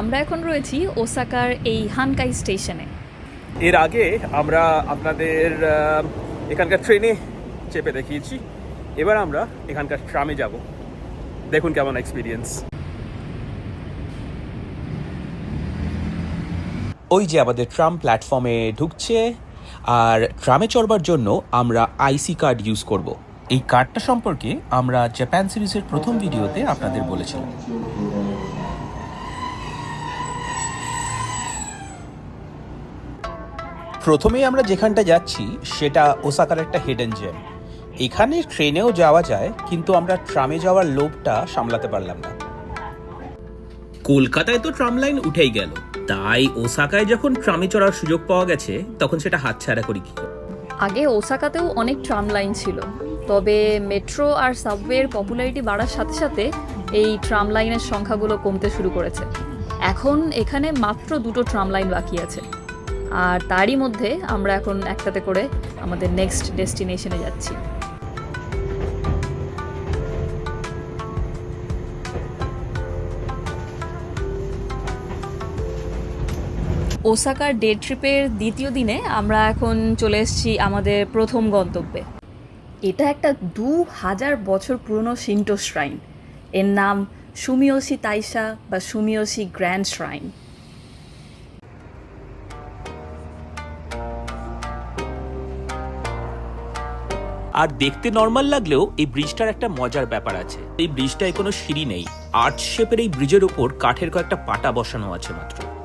আমরা এখন রয়েছি ওসাকার এই হানকাই স্টেশনে। এর আগে আমরা আপনাদের এখানকার ট্রেনে চেপে দেখিয়েছি। এবার আমরা এখানকার ট্রামে যাব। দেখুন কেমন এক্সপিরিয়েন্স ওই যে আমাদের ট্রাম প্ল্যাটফর্মে ঢুকছে আর ট্রামে চড়বার জন্য আমরা আইসি কার্ড ইউজ করব। এই কার্ডটা সম্পর্কে আমরা জাপান সিরিজের প্রথম ভিডিওতে আপনাদের বলেছিলাম। প্রথমেই আমরা যেখানটা যাচ্ছি সেটা ওসাকার একটা হিডেন জেম এখানে ট্রেনেও যাওয়া যায় কিন্তু আমরা ট্রামে যাওয়ার লোভটা সামলাতে পারলাম না। কলকাতায় তো ট্রাম লাইন উঠেই গেল। তাই ওসাকায় যখন ট্রামে চড়ার সুযোগ পাওয়া গেছে তখন সেটা হাতছাড়া করি কি? আগে ওসাকাতেও অনেক ট্রাম লাইন ছিল। তবে মেট্রো আর সাবওয়ের পপুলারিটি বাড়ার সাথে সাথে এই ট্রাম লাইনের সংখ্যাগুলো কমতে শুরু করেছে। এখন এখানে মাত্র দুটো ট্রাম লাইন বাকি আছে। আর তারই মধ্যে আমরা এখন একটাতে করে আমাদের নেক্সট ডেস্টিনেশনে যাচ্ছি। ওসাকার ডে ট্রিপের দ্বিতীয় দিনে আমরা এখন চলে এসেছি আমাদের প্রথম গন্তব্যে। এটা একটা দু হাজার বছর পুরনো শিন্টো শ্রাইন এর নাম সুমিয়োশি তাইসা বা সুমিয়োশি গ্র্যান্ড শ্রাইন আর দেখতে নর্মাল লাগলেও এই ব্রিজটার একটা মজার ব্যাপার আছে। এই ব্রিজটায় কোনো সিঁড়ি নেই। আর্ট শেপের এই ব্রিজের উপর কাঠের কয়েকটা পাটা বসানো আছে মাত্র।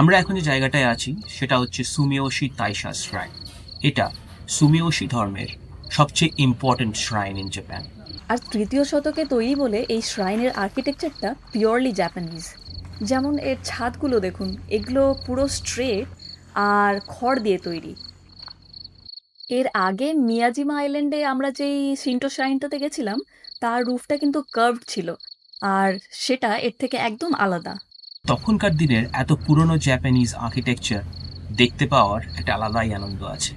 আমরা এখন যে জায়গাটায় আছি, সেটা হচ্ছে সুমিয়োশি তাইশা শ্রাইন এটা সুমিয়োশি ধর্মের সবচেয়ে ইম্পর্ট্যান্ট শ্রাইন ইন জাপান আর তৃতীয় শতকে তৈরি বলে এই শ্রাইনের আর্কিটেকচারটা পিওরলি জাপানিজ যেমন এর ছাদগুলো দেখুন, এগুলো পুরো স্ট্রেট আর খড় দিয়ে তৈরি। এর আগে মিয়াজিমা আইল্যান্ডে আমরা যেই সিন্টো শ্রাইনটাতে গেছিলাম, তার রুফটা কিন্তু কার্ভড ছিল, আর সেটা এর থেকে একদম আলাদা। তখনকার দিনের এত পুরনো জাপানিজ আর্কিটেকচার দেখতে পাওয়ার একটা আলাদাই আনন্দ আছে।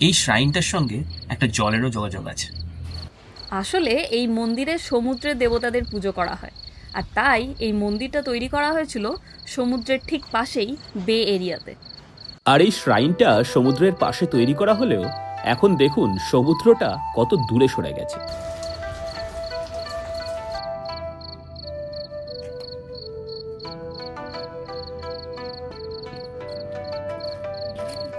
এই শ্রাইনটার সঙ্গে একটা জলেরও যোগাযোগ আছে। আসলে এই মন্দিরে সমুদ্রের দেবতাদের পুজো করা হয়। আর তাই এই মন্দিরটা তৈরি করা হয়েছিল সমুদ্রের ঠিক পাশেই বে এরিয়াতে আর এই শ্রাইনটা সমুদ্রের পাশে তৈরি করা হলেও এখন দেখুন সমুদ্রটা কত দূরে সরে গেছে।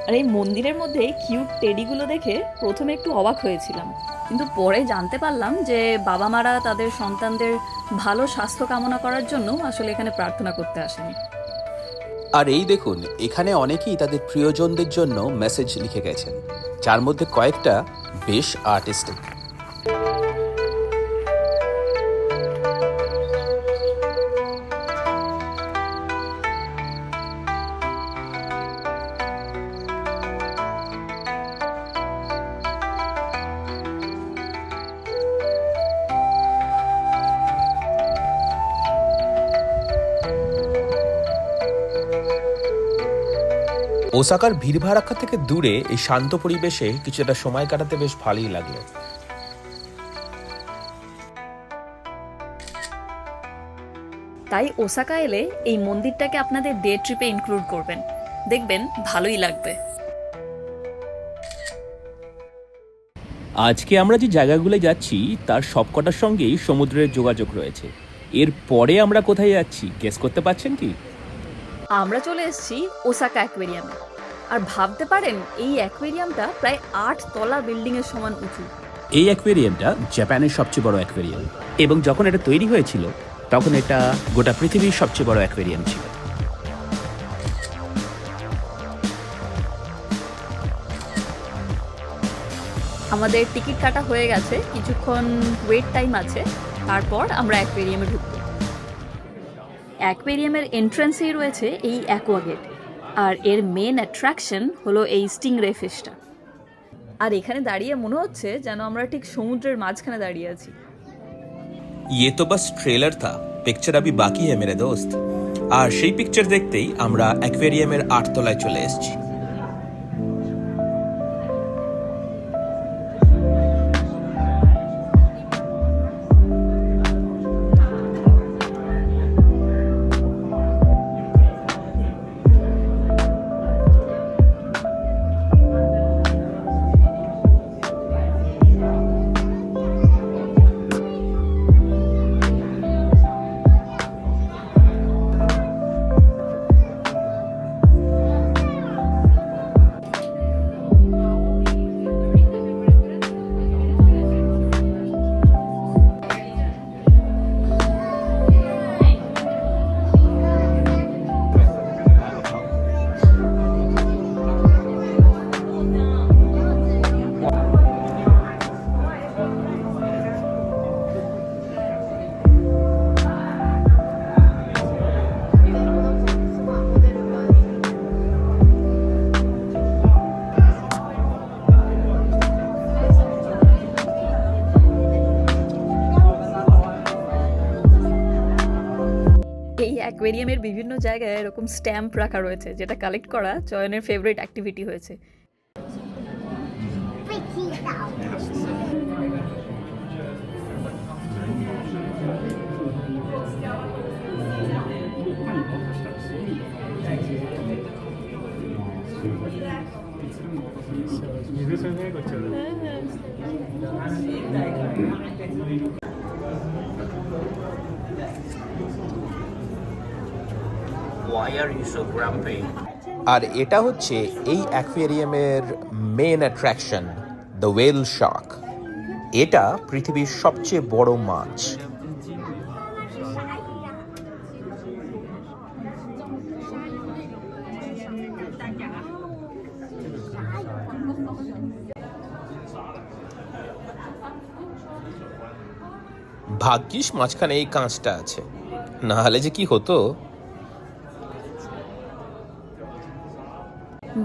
আর এই মন্দিরের মধ্যে কিউট টেডিগুলো দেখে প্রথমে একটু অবাক হয়েছিলাম। কিন্তু পরে জানতে পারলাম যে বাবা মারা তাদের সন্তানদের ভালো স্বাস্থ্য কামনা করার জন্য আসলে এখানে প্রার্থনা করতে আসেনি। আর এই দেখুন এখানে অনেকেই তাদের প্রিয়জনদের জন্য মেসেজ লিখে গেছেন যার মধ্যে কয়েকটা বেশ আর্টিস্টিক ওসাকার ভিড়ভাড়াক্কা থেকে দূরে এই শান্ত পরিবেশে কিছুটা সময় কাটাতে বেশ ভালোই লাগল। তাই ওসাকা এলে এই মন্দিরটাকে আপনাদের ডে ট্রিপে ইনক্লুড করবেন। দেখবেন ভালোই লাগবে। আজকে আমরা যে জায়গাগুলো যাচ্ছি তার সবকটার সঙ্গেই সমুদ্রের যোগাযোগ রয়েছে। এর পরে আমরা কোথায় যাচ্ছি গেস করতে পারছেন কি? আমরা চলে এসেছি ওসাকা অ্যাকোয়ারিয়ামে। আর ভাবতে পারেন এই অ্যাকোয়ারিয়ামটা প্রায় আট তলা বিল্ডিংয়ের সমান উঁচু। এই অ্যাকোয়ারিয়ামটা জাপানের সবচেয়ে বড় অ্যাকোয়ারিয়াম। এবং যখন এটা তৈরি হয়েছিল তখন এটা গোটা পৃথিবীর সবচেয়ে বড় অ্যাকোয়ারিয়াম ছিল। আমাদের টিকিট কাটা হয়ে গেছে কিছুক্ষণ ওয়েট টাইম আছে তারপর আমরা অ্যাকোয়ারিয়ামে ঢুকব। অ্যাকোয়ারিয়ামের এন্ট্রান্সেই রয়েছে এই অ্যাকোয়াগেট আর এর মেন অ্যাট্রাকশন হলো এই স্টিংরে ফিশটা আর এখানে দাঁড়িয়ে মনে হচ্ছে যেন আমরা ঠিক সমুদ্রের মাঝখানে দাঁড়িয়ে আছি ये तो बस ट्रेलर था पिक्चर अभी बाकी है मेरे दोस्त আর সেই পিকচার দেখতেই আমরা অ্যাকোয়ারিয়ামের আটতলায় চলে এসেছি অ্যাকোয়ারিয়ামের বিভিন্ন জায়গায় এরকম স্ট্যাম্প রাখা রয়েছে যেটা কালেক্ট করা চয়নের ফেভারিট অ্যাক্টিভিটি হয়েছে। আর এটা হচ্ছে এই অ্যাকোয়ারিয়ামের main attraction the whale shark এটা পৃথিবীর সবচেয়ে বড় মাছ। ভাগ্যিস মাঝখানে এই কাঁচটা আছে। না হলে যে কি হতো?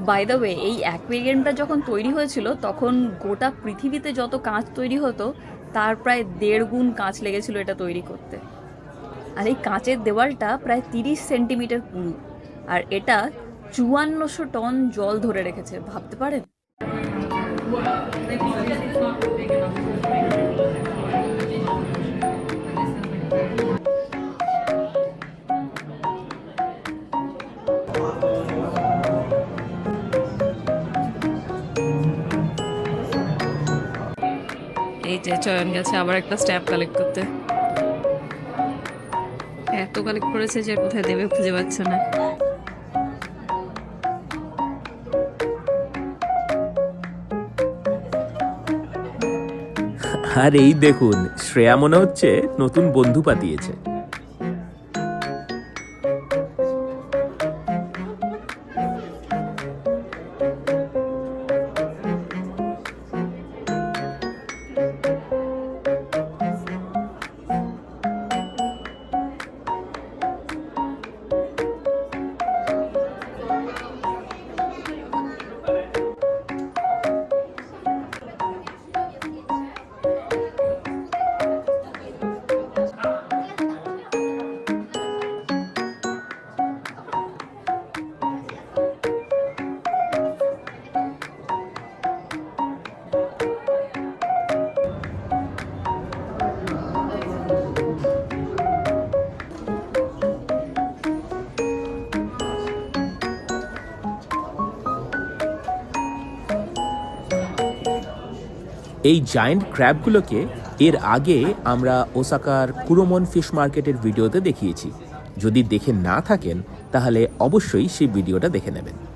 বাই দ্য ওয়ে এই অ্যাকোয়ারিয়ামটা যখন তৈরি হয়েছিল, তখন গোটা পৃথিবীতে যত কাঁচ তৈরি হতো, তার প্রায় দেড় গুণ কাঁচ লেগেছিল এটা তৈরি করতে। আর এই কাঁচের দেওয়ালটা প্রায় তিরিশ সেন্টিমিটার পুরু আর এটা চুয়ান্নশো টন জল ধরে রেখেছে, ভাবতে পারেন? এই যে চয়ন গেছে, আবার একটা স্ট্যাম্প কালেক্ট করতে। এত কালেক্ট করেছে যে কোথায় দেবে খুঁজে পাচ্ছে না। আর এই দেখুন, শ্রেয়া মনে হচ্ছে নতুন বন্ধু পাতিয়েছে। এই জায়েন্ট ক্র্যাবগুলোকে এর আগে আমরা ওসাকার কুরোমন ফিশ মার্কেটের ভিডিওতে দেখিয়েছি। যদি দেখে না থাকেন, তাহলে অবশ্যই সেই ভিডিওটা দেখে নেবেন।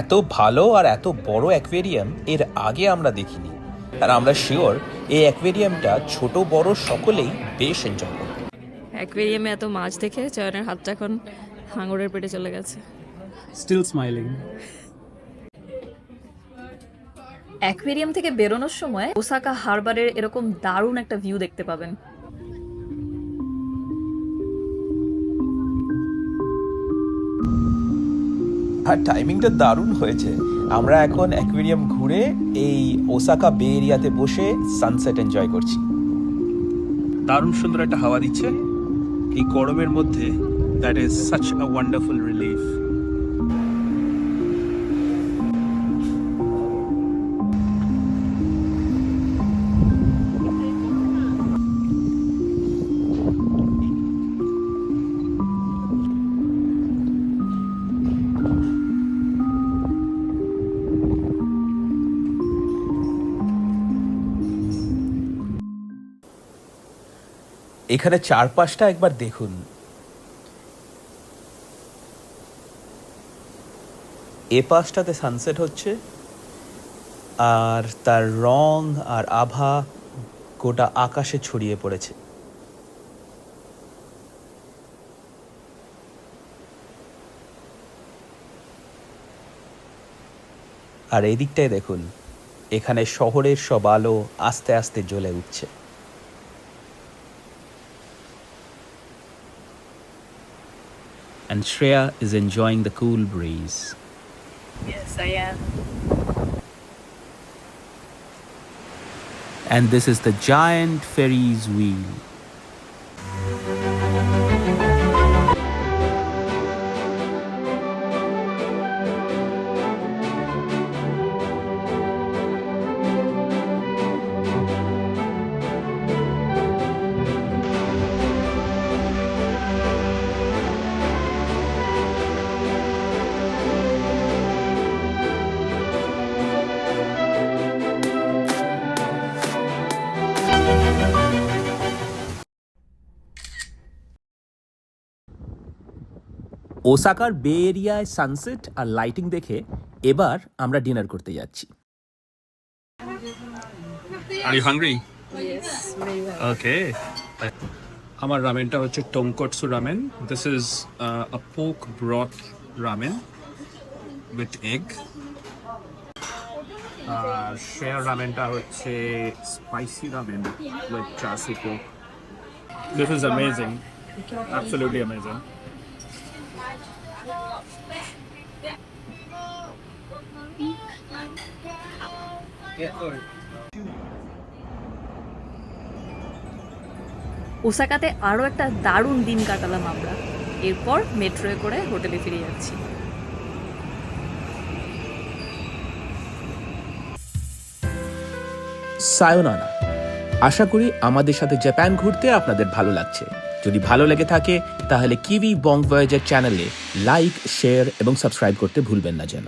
এত ভালো আর এত বড় অ্যাকোয়ারিয়াম এর আগে আমরা দেখিনি। আর আমরা শিওর এই অ্যাকোয়ারিয়ামটা ছোট বড় সকলেই বেশ এনজয় করবে। অ্যাকুয়ারিয়ামে এত মাছ দেখে চয়নের হাতটা এখন হাঙরের পেটে চলে গেছে। স্টিল স্মাইলিং অ্যাকুয়ারিয়াম থেকে বেরোনোর সময় ওসাকা হারবারের এরকম দারুণ একটা ভিউ দেখতে পাবেন। আর টাইমিংটা দারুণ হয়েছে। আমরা এখন অ্যাকুয়ারিয়াম ঘুরে এই ওসাকা বে এরিয়াতে বসে সানসেট এনজয় করছি। দারুণ সুন্দর একটা হাওয়া দিচ্ছে। এই গরমের মধ্যে that is such a wonderful relief এখানে চারপাশটা একবার দেখুন। এ পাশটাতে সানসেট হচ্ছে, আর তার রং আর আভা গোটা আকাশে ছড়িয়ে পড়েছে। আর এই দিকটায় দেখুন, এখানে শহরের সব আলো আস্তে আস্তে জ্বলে উঠছে। And Shreya is enjoying the cool breeze. Yes, I am. And this is the giant Ferris wheel. ওসাকার বে এরিয়ায় সানসেট আর লাইটিং দেখে এবার আমরা ডিনার করতে যাচ্ছি। আর ইউ হাংরি ওকে আমার রামেনটা হচ্ছে tonkotsu ramen this is a pork broth ramen with egg আর শেয়ার রামেনটা হচ্ছে spicy ramen with chashu pork this is amazing absolutely amazing ওসাকাতে আরও একটা দারুণ দিন কাটালাম আমরা। এরপর মেট্রোয়ে করে হোটেলে ফিরে যাচ্ছি। আশা করি আমাদের সাথে জাপান ঘুরতে আপনাদের ভালো লাগছে। যদি ভালো লেগে থাকে, তাহলে কিউই বং ভয়েজার চ্যানেলে লাইক, শেয়ার এবং সাবস্ক্রাইব করতে ভুলবেন না যেন।